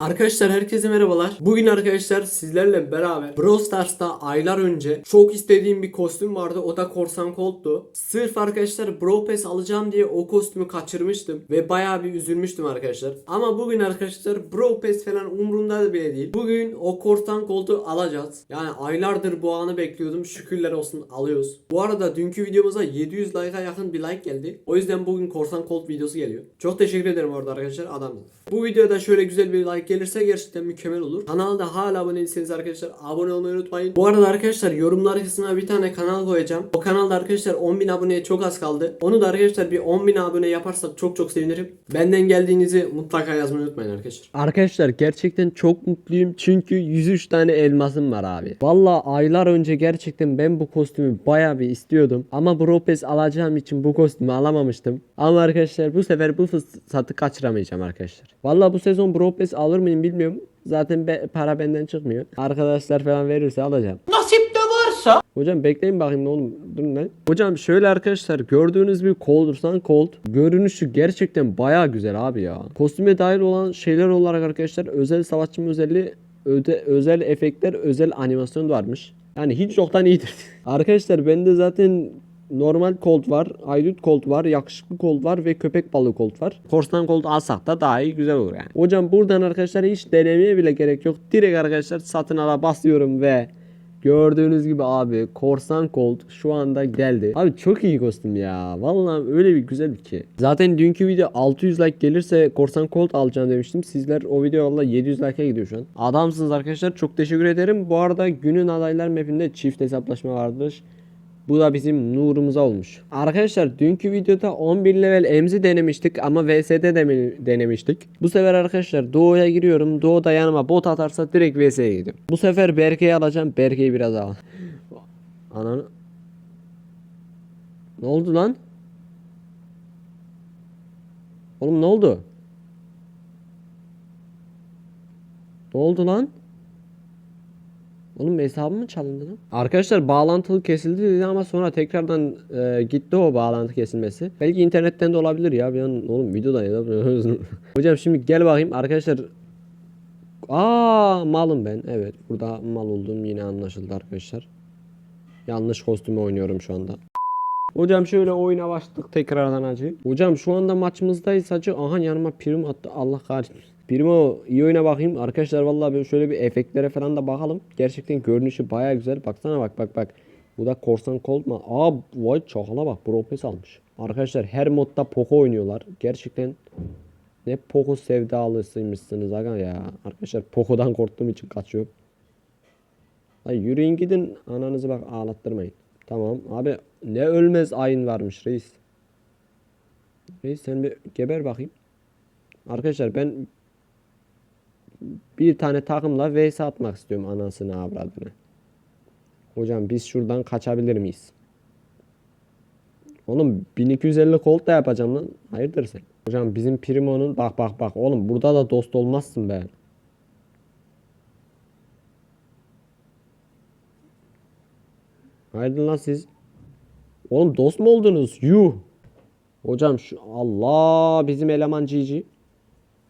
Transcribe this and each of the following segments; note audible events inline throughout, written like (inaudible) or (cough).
Arkadaşlar herkese merhabalar. Bugün arkadaşlar sizlerle beraber Brawl Stars'ta aylar önce çok istediğim bir kostüm vardı. O da Korsan Colt'tu. Sırf arkadaşlar Brawl Pass alacağım diye o kostümü kaçırmıştım. Ve bayağı bir üzülmüştüm arkadaşlar. Ama bugün arkadaşlar Brawl Pass falan umurumda bile değil. Bugün o Korsan Colt'u alacağız. Yani aylardır bu anı bekliyordum. Şükürler olsun alıyoruz. Bu arada dünkü videomuza 700 like'a yakın bir like geldi. O yüzden bugün Korsan Colt videosu geliyor. Çok teşekkür ederim orada arkadaşlar adamsınız. Bu videoda şöyle güzel bir like gelirse gerçekten mükemmel olur. Kanalda hala abone değilseniz arkadaşlar abone olmayı unutmayın. Bu arada arkadaşlar yorumlar kısmına bir tane kanal koyacağım. O kanalda arkadaşlar 10.000 aboneye çok az kaldı. Onu da arkadaşlar bir 10.000 abone yaparsak çok çok sevinirim. Benden geldiğinizi mutlaka yazmayı unutmayın arkadaşlar. Arkadaşlar gerçekten çok mutluyum çünkü 103 tane elmasım var abi. Valla aylar önce gerçekten ben bu kostümü baya bir istiyordum. Ama Brawl Pass alacağım için bu kostümü alamamıştım. Ama arkadaşlar bu sefer bu fırsatı kaçıramayacağım arkadaşlar. Valla bu sezon Brawl Pass alır mıyım bilmiyorum. Zaten be- para benden çıkmıyor. Arkadaşlar falan verirse alacağım. Nasip de varsa Hocam bekleyin bakayım ne oğlum durun lan. Hocam şöyle arkadaşlar gördüğünüz bir Coldursan Cold görünüşü gerçekten baya güzel abi ya. Kostüme dahil olan şeyler olarak arkadaşlar özel savaşçı özelliği öde, özel efektler özel animasyon varmış. Yani hiç yoktan iyidir. (laughs) arkadaşlar bende zaten normal Colt var, haydut Colt var, yakışıklı Colt var ve köpek balığı Colt var. Korsan Colt alsak da daha iyi güzel olur yani. Hocam buradan arkadaşlar hiç denemeye bile gerek yok. Direkt arkadaşlar satın ala basıyorum ve Gördüğünüz gibi abi Korsan Colt şu anda geldi. Abi çok iyi kostüm ya. Vallahi öyle bir güzel ki. Zaten dünkü video 600 like gelirse Korsan Colt alacağım demiştim. Sizler o video valla 700 like'a gidiyor şu an. Adamsınız arkadaşlar. Çok teşekkür ederim. Bu arada günün adaylar mapinde çift hesaplaşma varmış. Bu da bizim nurumuza olmuş. Arkadaşlar dünkü videoda 11 level emzi denemiştik ama VS'de de denemiştik. Bu sefer arkadaşlar Doğu'ya giriyorum. Doğu'da yanıma bot atarsa direkt VS'ye gidiyorum. Bu sefer Berke'yi alacağım. Berke'yi biraz al. Ananı. Ne oldu lan? Oğlum ne oldu? Ne oldu lan? Oğlum hesabım mı çalındı lan? Arkadaşlar bağlantılı kesildi dedi ama sonra tekrardan e, gitti o bağlantı kesilmesi. Belki internetten de olabilir ya. Bir an oğlum videoda ne yapıyorsun? (laughs) Hocam şimdi gel bakayım arkadaşlar. Aa malım ben. Evet burada mal olduğum yine anlaşıldı arkadaşlar. Yanlış kostümü oynuyorum şu anda. Hocam şöyle oyuna başladık tekrardan acı. Hocam şu anda maçımızdayız acı. Aha yanıma prim attı. Allah kahretsin. Primo iyi oyuna bakayım. Arkadaşlar vallahi böyle şöyle bir efektlere falan da bakalım. Gerçekten görünüşü baya güzel. Baksana bak bak bak. Bu da Korsan Colt mu? Aa vay çakala bak. Pro Pass almış. Arkadaşlar her modda Poco oynuyorlar. Gerçekten ne Poco sevdalısıymışsınız aga ya. Arkadaşlar Poco'dan korktuğum için kaçıyorum. Ay yürüyün gidin. Ananızı bak ağlattırmayın. Tamam abi ne ölmez ayın varmış reis. Reis sen bir geber bakayım. Arkadaşlar ben bir tane takımla vs atmak istiyorum anasını avradını. Hocam biz şuradan kaçabilir miyiz? Oğlum 1250 kolt da yapacağım lan. Hayırdır sen? Hocam bizim Primo'nun bak bak bak oğlum burada da dost olmazsın be. Haydi lan siz. Oğlum dost mu oldunuz? Yuh. Hocam şu Allah bizim eleman GG.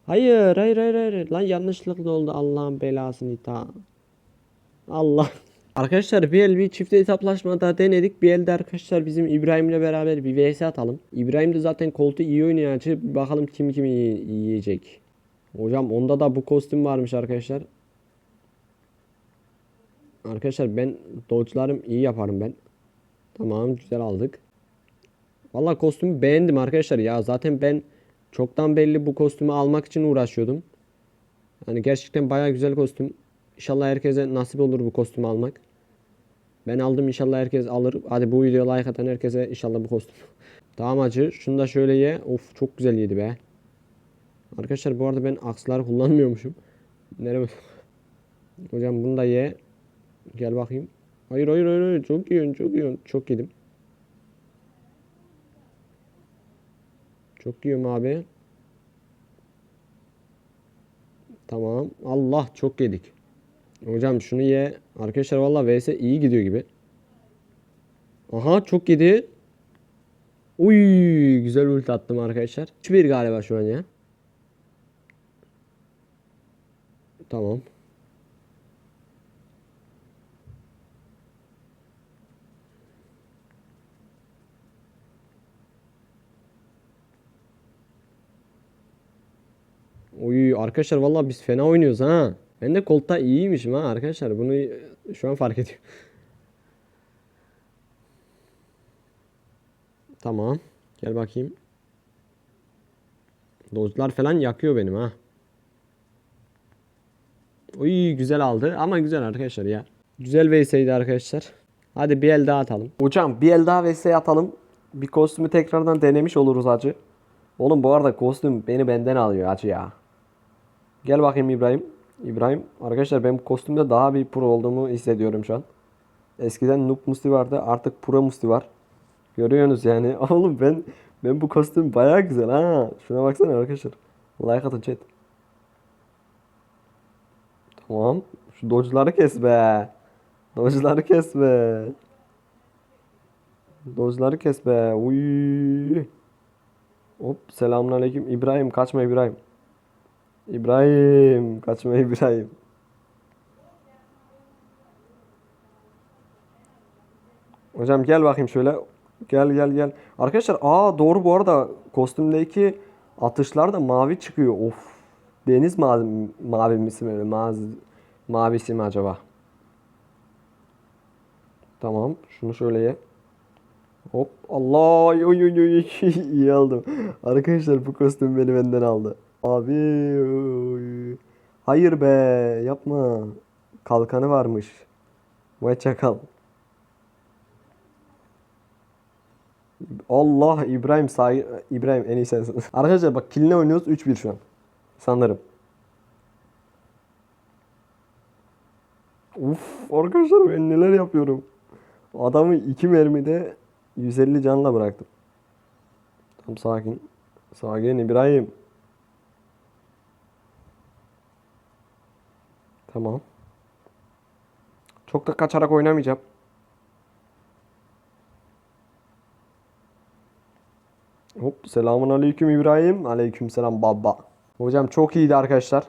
Hayır hayır hayır hayır. Lan yanlışlıkla oldu Allah'ın belasını ta. Allah. (laughs) Arkadaşlar bir el bir çift hesaplaşmada denedik. Bir elde arkadaşlar bizim İbrahim'le beraber bir vs atalım. İbrahim de zaten koltuğu iyi oynuyor. açı. Bakalım kim kimi yi- yiyecek. Hocam onda da bu kostüm varmış arkadaşlar. Arkadaşlar ben dodge'larım iyi yaparım ben. Tamam güzel aldık. Valla kostümü beğendim arkadaşlar ya. Zaten ben çoktan belli bu kostümü almak için uğraşıyordum. Yani gerçekten baya güzel kostüm. İnşallah herkese nasip olur bu kostümü almak. Ben aldım inşallah herkes alır. Hadi bu videoya like atan herkese inşallah bu kostüm. (laughs) tamam acı. Şunu da şöyle ye. Of çok güzel yedi be. Arkadaşlar bu arada ben akslar kullanmıyormuşum. (laughs) Nereye? (laughs) Hocam bunu da ye. Gel bakayım. Hayır hayır hayır hayır. Çok yiyorsun çok yiyorsun. Çok yedim. Çok yiyorum abi. Tamam. Allah çok yedik. Hocam şunu ye. Arkadaşlar valla vs iyi gidiyor gibi. Aha çok yedi. Uy güzel ulti attım arkadaşlar. 3-1 galiba şu an ya. Tamam. Oy arkadaşlar vallahi biz fena oynuyoruz ha. Ben de kolta iyiymişim ha arkadaşlar. Bunu şu an fark ediyorum. Tamam. Gel bakayım. Dozlar falan yakıyor benim ha. Uy güzel aldı ama güzel arkadaşlar ya. Güzel VS'ydi arkadaşlar. Hadi bir el daha atalım. Hocam bir el daha VS atalım. Bir kostümü tekrardan denemiş oluruz acı. Oğlum bu arada kostüm beni benden alıyor acı ya. Gel bakayım İbrahim. İbrahim arkadaşlar ben bu kostümde daha bir pro olduğumu hissediyorum şu an. Eskiden Noob Musti vardı artık Pro Musti var. Görüyorsunuz yani. (laughs) Oğlum ben ben bu kostüm bayağı güzel ha. Şuna baksana arkadaşlar. Like atın chat. Tamam. Şu dodge'ları kes be. Dodge'ları kes be. Dodge'ları kes be. Uy. Hop selamünaleyküm. İbrahim kaçma İbrahim. İbrahim kaçma İbrahim. Hocam gel bakayım şöyle. Gel gel gel. Arkadaşlar aa doğru bu arada kostümdeki atışlar da mavi çıkıyor. Of. Deniz mavi, mavisi mi? Maz, mavisi mi acaba? Tamam. Şunu şöyle ye. Hop. Allah. Oy oy oy. (laughs) İyi aldım. Arkadaşlar bu kostüm beni benden aldı. Abi. Hayır be. Yapma. Kalkanı varmış. Vay çakal. Allah İbrahim say İbrahim en iyi sensin. (laughs) Arkadaşlar bak kiline oynuyoruz 3-1 şu an. Sanırım. Uf arkadaşlar ben neler yapıyorum. Adamı 2 mermide 150 canla bıraktım. Tam sakin. Sakin İbrahim. Tamam. Çok da kaçarak oynamayacağım. Hop selamun aleyküm İbrahim. Aleyküm selam baba. Hocam çok iyiydi arkadaşlar.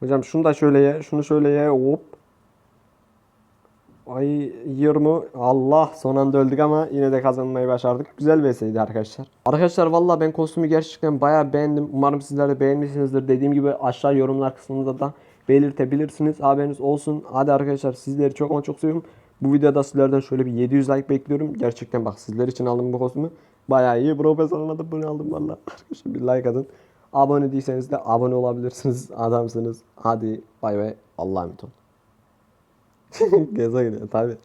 Hocam şunu da şöyle ye. Şunu şöyle ye. Hop. Ay yiyor mu? Allah son anda öldük ama yine de kazanmayı başardık. Güzel VS'ydi arkadaşlar. Arkadaşlar valla ben kostümü gerçekten bayağı beğendim. Umarım sizler de beğenmişsinizdir. Dediğim gibi aşağı yorumlar kısmında da belirtebilirsiniz. Haberiniz olsun. Hadi arkadaşlar sizleri çok ama çok seviyorum. Bu videoda sizlerden şöyle bir 700 like bekliyorum. Gerçekten bak sizler için aldım bu kostümü. Bayağı iyi. Profesyonel bunu aldım valla. (laughs) Arkadaşlar bir like atın. Abone değilseniz de abone olabilirsiniz. (laughs) Adamsınız. Hadi bay bay. Allah'a emanet olun. (laughs) Geze gidiyor tabi.